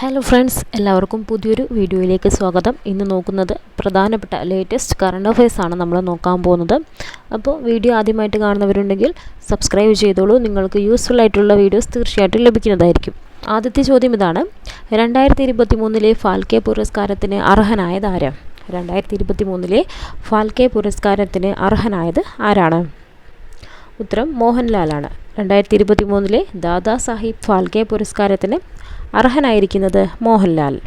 Hello friends എല്ലാവർക്കും പുതിയൊരു വീഡിയോയിലേക്ക് സ്വാഗതം. ഇന്ന് നോക്കുന്നത് പ്രധാനപ്പെട്ട ലേറ്റസ്റ്റ് കറണ്ട് അഫയേഴ്സ് ആണ് നമ്മൾ നോക്കാൻ പോകുന്നത്. അപ്പോൾ വീഡിയോ ആദ്യമായിട്ട് കാണുന്നവരുണ്ടെങ്കിൽ സബ്സ്ക്രൈബ് ചെയ്തോളൂ. നിങ്ങൾക്ക് യൂസ്ഫുൾ ആയിട്ടുള്ള വീഡിയോസ് തീർച്ചയായിട്ടും ലഭിക്കുന്നതായിരിക്കും. ആദ്യത്തെ ചോദ്യം ഇതാണ്. രണ്ടായിരത്തി ഇരുപത്തി മൂന്നിലെ ഫാൽക്കെ പുരസ്കാരത്തിന് അർഹനായത് ആരാ? രണ്ടായിരത്തി ഇരുപത്തി മൂന്നിലെ ഫാൽക്കെ പുരസ്കാരത്തിന് അർഹനായത് ആരാണ്? ഉത്തരം മോഹൻലാലാണ്. രണ്ടായിരത്തി ഇരുപത്തി മൂന്നിലെ ദാദാ സാഹിബ് ഫാൽക്കെ പുരസ്കാരത്തിന് അർഹനായിരിക്കുന്നത് മോഹൻലാൽ.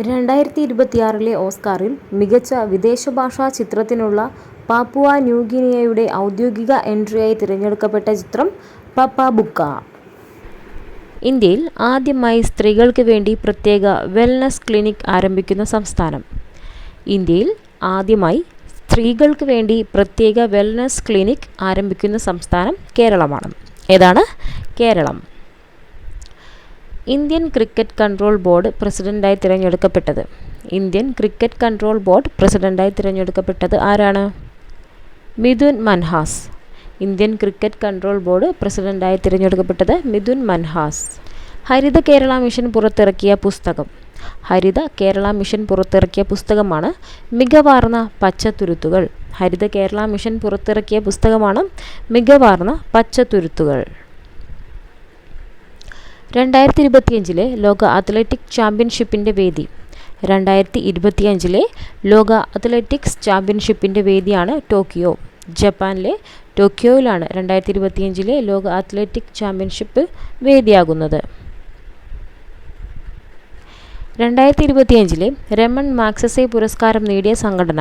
രണ്ടായിരത്തി ഇരുപത്തിയാറിലെ ഓസ്കാറിൽ മികച്ച വിദേശ ഭാഷാ ചിത്രത്തിനുള്ള പാപ്പുവ ന്യൂഗിനിയയുടെ ഔദ്യോഗിക എൻട്രിയായി തിരഞ്ഞെടുക്കപ്പെട്ട ചിത്രം പപ്പ ബുക്ക. ഇന്ത്യയിൽ ആദ്യമായി സ്ത്രീകൾക്ക് വേണ്ടി പ്രത്യേക വെൽനസ് ക്ലിനിക് ആരംഭിക്കുന്ന സംസ്ഥാനം. ഇന്ത്യയിൽ ആദ്യമായി സ്ത്രീകൾക്ക് വേണ്ടി പ്രത്യേക വെൽനസ് ക്ലിനിക് ആരംഭിക്കുന്ന സംസ്ഥാനം കേരളമാണ്. ഏതാണ്? Keralam. Indian cricket control board പ്രസിഡന്റായി തിരഞ്ഞെടുക്കപ്പെട്ടത്. ഇന്ത്യൻ ക്രിക്കറ്റ് കൺട്രോൾ ബോർഡ് പ്രസിഡന്റായി തിരഞ്ഞെടുക്കപ്പെട്ടത് ആരാണ്? Mithun Manhas. Indian cricket control board പ്രസിഡന്റായി തിരഞ്ഞെടുക്കപ്പെട്ടത് മിഥുൻ മൻഹാസ്. ഹരിത കേരള മിഷൻ പുറത്തിറക്കിയ പുസ്തകം. ഹരിത കേരള മിഷൻ പുറത്തിറക്കിയ പുസ്തകമാണ് മികവാർന്ന പച്ചത്തുരുത്തുകൾ. ഹരിത കേരള മിഷൻ പുറത്തിറക്കിയ പുസ്തകമാണ് മികവാർന്ന പച്ചത്തുരുത്തുകൾ. രണ്ടായിരത്തി ഇരുപത്തിയഞ്ചിലെ ലോക അത്ലറ്റിക് ചാമ്പ്യൻഷിപ്പിന്റെ വേദി. രണ്ടായിരത്തി ഇരുപത്തിയഞ്ചിലെ ലോക അത്ലറ്റിക്സ് ചാമ്പ്യൻഷിപ്പിന്റെ വേദിയാണ് ടോക്കിയോ. ജപ്പാനിലെ ടോക്കിയോയിലാണ് രണ്ടായിരത്തി ഇരുപത്തിയഞ്ചിലെ ലോക അത്ലറ്റിക് ചാമ്പ്യൻഷിപ്പ് വേദിയാകുന്നത്. രണ്ടായിരത്തി ഇരുപത്തിയഞ്ചിലെ രമൺ മാക്സസെ പുരസ്കാരം നേടിയ സംഘടന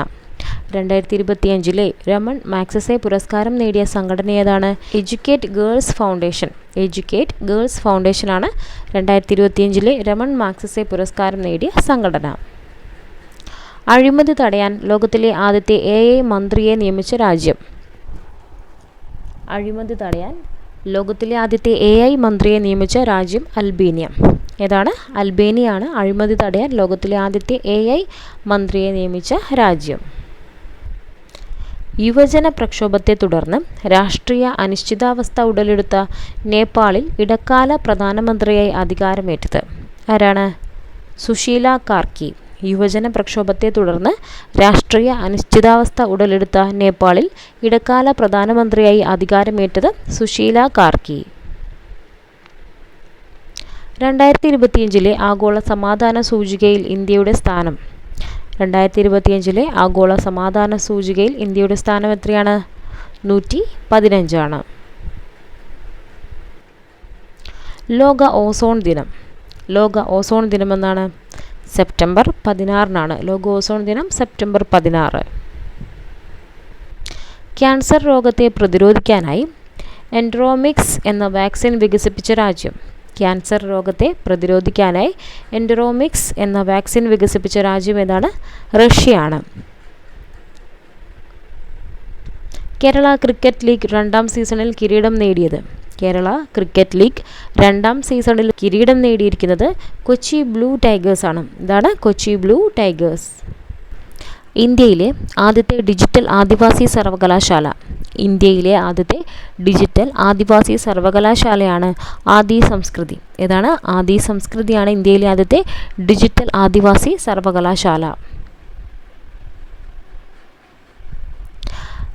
രണ്ടായിരത്തി ഇരുപത്തിയഞ്ചിലെ രമൺ മാക്സസെ പുരസ്കാരം നേടിയ സംഘടന ഏതാണ്? Educate Girls Foundation Educate Girls ഫൗണ്ടേഷനാണ് രണ്ടായിരത്തി ഇരുപത്തിയഞ്ചിലെ രമൺ മാക്സസെ പുരസ്കാരം നേടിയ സംഘടന. അഴിമതി തടയാൻ ലോകത്തിലെ ആദ്യത്തെ എ ഐ മന്ത്രിയെ നിയമിച്ച രാജ്യം. അഴിമതി തടയാൻ ലോകത്തിലെ ആദ്യത്തെ എ ഐ മന്ത്രിയെ നിയമിച്ച രാജ്യം അൽബേനിയ. ഏതാണ്? അൽബേനിയാണ് അഴിമതി തടയാൻ ലോകത്തിലെ ആദ്യത്തെ എ ഐ മന്ത്രിയെ നിയമിച്ച രാജ്യം. യുവജന പ്രക്ഷോഭത്തെ തുടർന്ന് രാഷ്ട്രീയ അനിശ്ചിതാവസ്ഥ ഉടലെടുത്ത നേപ്പാളിൽ ഇടക്കാല പ്രധാനമന്ത്രിയായി അധികാരമേറ്റത്. ആരാണ്? സുശീല കാർക്കി. യുവജന പ്രക്ഷോഭത്തെ തുടർന്ന് രാഷ്ട്രീയ അനിശ്ചിതാവസ്ഥ ഉടലെടുത്ത നേപ്പാളിൽ ഇടക്കാല പ്രധാനമന്ത്രിയായി അധികാരമേറ്റത് സുശീല കാർക്കി. രണ്ടായിരത്തി ഇരുപത്തിയഞ്ചിലെ ആഗോള സമാധാന സൂചികയിൽ ഇന്ത്യയുടെ സ്ഥാനം. രണ്ടായിരത്തി ഇരുപത്തിയഞ്ചിലെ ആഗോള സമാധാന സൂചികയിൽ ഇന്ത്യയുടെ സ്ഥാനം എത്രയാണ്? നൂറ്റി പതിനഞ്ചാണ് ലോക ഓസോൺ ദിനം. ലോക ഓസോൺ ദിനം എന്നാണ്? സെപ്റ്റംബർ പതിനാറിനാണ്. ലോക ഓസോൺ ദിനം സെപ്റ്റംബർ പതിനാറ്. ക്യാൻസർ രോഗത്തെ പ്രതിരോധിക്കാനായി എൻഡ്രോമിക്സ് എന്ന വാക്സിൻ വികസിപ്പിച്ച രാജ്യം. ക്യാൻസർ രോഗത്തെ പ്രതിരോധിക്കാനായി എൻഡറോമിക്സ് എന്ന വാക്സിൻ വികസിപ്പിച്ച രാജ്യം ഏതാണ്? റഷ്യയാണ്. കേരള ക്രിക്കറ്റ് ലീഗ് രണ്ടാം സീസണിൽ കിരീടം നേടിയത്. കേരള ക്രിക്കറ്റ് ലീഗ് രണ്ടാം സീസണിൽ കിരീടം നേടിയിരിക്കുന്നത് കൊച്ചി ബ്ലൂ ടൈഗേഴ്സാണ് ഇതാണ് കൊച്ചി ബ്ലൂ ടൈഗേഴ്സ്. ഇന്ത്യയിലെ ആദ്യത്തെ ഡിജിറ്റൽ ആദിവാസി സർവകലാശാല. ഇന്ത്യയിലെ ആദ്യത്തെ ഡിജിറ്റൽ ആദിവാസി സർവകലാശാലയാണ് ആദി സംസ്കൃതി. ഏതാണ്? ആദി സംസ്കൃതിയാണ് ഇന്ത്യയിലെ ആദ്യത്തെ ഡിജിറ്റൽ ആദിവാസി സർവകലാശാല.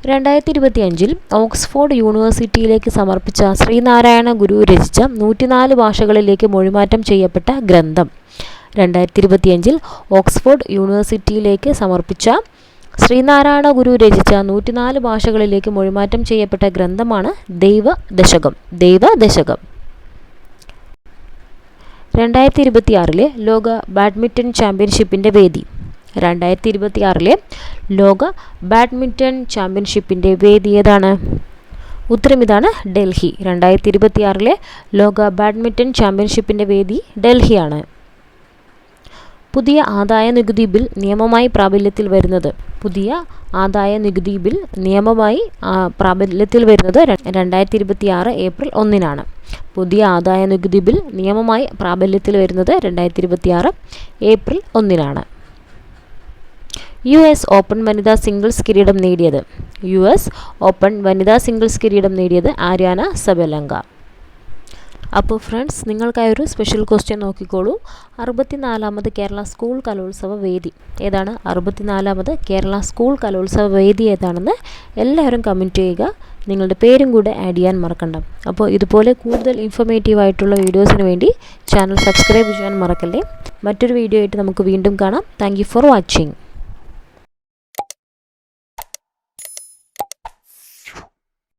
രണ്ടായിരത്തി ഇരുപത്തി അഞ്ചിൽ ഓക്സ്ഫോർഡ് യൂണിവേഴ്സിറ്റിയിലേക്ക് സമർപ്പിച്ച ശ്രീനാരായണ ഗുരു രചിച്ച നൂറ്റിനാല് ഭാഷകളിലേക്ക് മൊഴിമാറ്റം ചെയ്യപ്പെട്ട ഗ്രന്ഥം. രണ്ടായിരത്തി ഇരുപത്തിയഞ്ചിൽ ഓക്സ്ഫോർഡ് യൂണിവേഴ്സിറ്റിയിലേക്ക് സമർപ്പിച്ച ശ്രീനാരായണ ഗുരു രചിച്ച നൂറ്റിനാല് ഭാഷകളിലേക്ക് മൊഴിമാറ്റം ചെയ്യപ്പെട്ട ഗ്രന്ഥമാണ് ദൈവദശകം. ദൈവദശകം. ദൈവ ദശകം രണ്ടായിരത്തി ഇരുപത്തിയാറിലെ ലോക ബാഡ്മിന്റൺ ചാമ്പ്യൻഷിപ്പിന്റെ വേദി. രണ്ടായിരത്തി ഇരുപത്തിയാറിലെ ലോക ബാഡ്മിന്റൺ ചാമ്പ്യൻഷിപ്പിന്റെ വേദി ഏതാണ്? ഉത്തരം ഇതാണ് ഡൽഹി. രണ്ടായിരത്തി ഇരുപത്തിയാറിലെ ലോക ബാഡ്മിന്റൺ ചാമ്പ്യൻഷിപ്പിന്റെ വേദി ഡൽഹിയാണ്. പുതിയ ആദായ നികുതി ബിൽ നിയമമായി പ്രാബല്യത്തിൽ വരുന്നത്. പുതിയ ആദായ നികുതി ബിൽ നിയമമായി പ്രാബല്യത്തിൽ വരുന്നത് രണ്ടായിരത്തി ഇരുപത്തി ആറ് ഏപ്രിൽ ഒന്നിനാണ്. പുതിയ ആദായ നികുതി ബിൽ നിയമമായി പ്രാബല്യത്തിൽ വരുന്നത് രണ്ടായിരത്തി ഇരുപത്തി ആറ് ഏപ്രിൽ ഒന്നിനാണ്. യു എസ് ഓപ്പൺ വനിതാ സിംഗിൾസ് കിരീടം നേടിയത്. യു എസ് ഓപ്പൺ വനിതാ സിംഗിൾസ് കിരീടം നേടിയത് ആര്യാന സബലങ്ക. അപ്പോൾ ഫ്രണ്ട്സ് നിങ്ങൾക്കായി ഒരു സ്പെഷ്യൽ ക്വസ്റ്റ്യൻ നോക്കിക്കോളൂ. അറുപത്തിനാലാമത് കേരള സ്കൂൾ കലോത്സവ വേദി. ഏതാണ്? അറുപത്തിനാലാമത് കേരള സ്കൂൾ കലോത്സവ വേദി ഏതാണെന്ന് എല്ലാവരും കമന്റ് ചെയ്യുക. നിങ്ങളുടെ പേരും കൂടെ ആഡ് ചെയ്യാൻ മറക്കണ്ട. അപ്പോൾ ഇതുപോലെ കൂടുതൽ ഇൻഫോർമേറ്റീവ് ആയിട്ടുള്ള വീഡിയോസിന് വേണ്ടി ചാനൽ സബ്സ്ക്രൈബ് ചെയ്യാൻ മറക്കല്ലേ? മറ്റൊരു വീഡിയോ ആയിട്ട് നമുക്ക് വീണ്ടും കാണാം. Thank for watching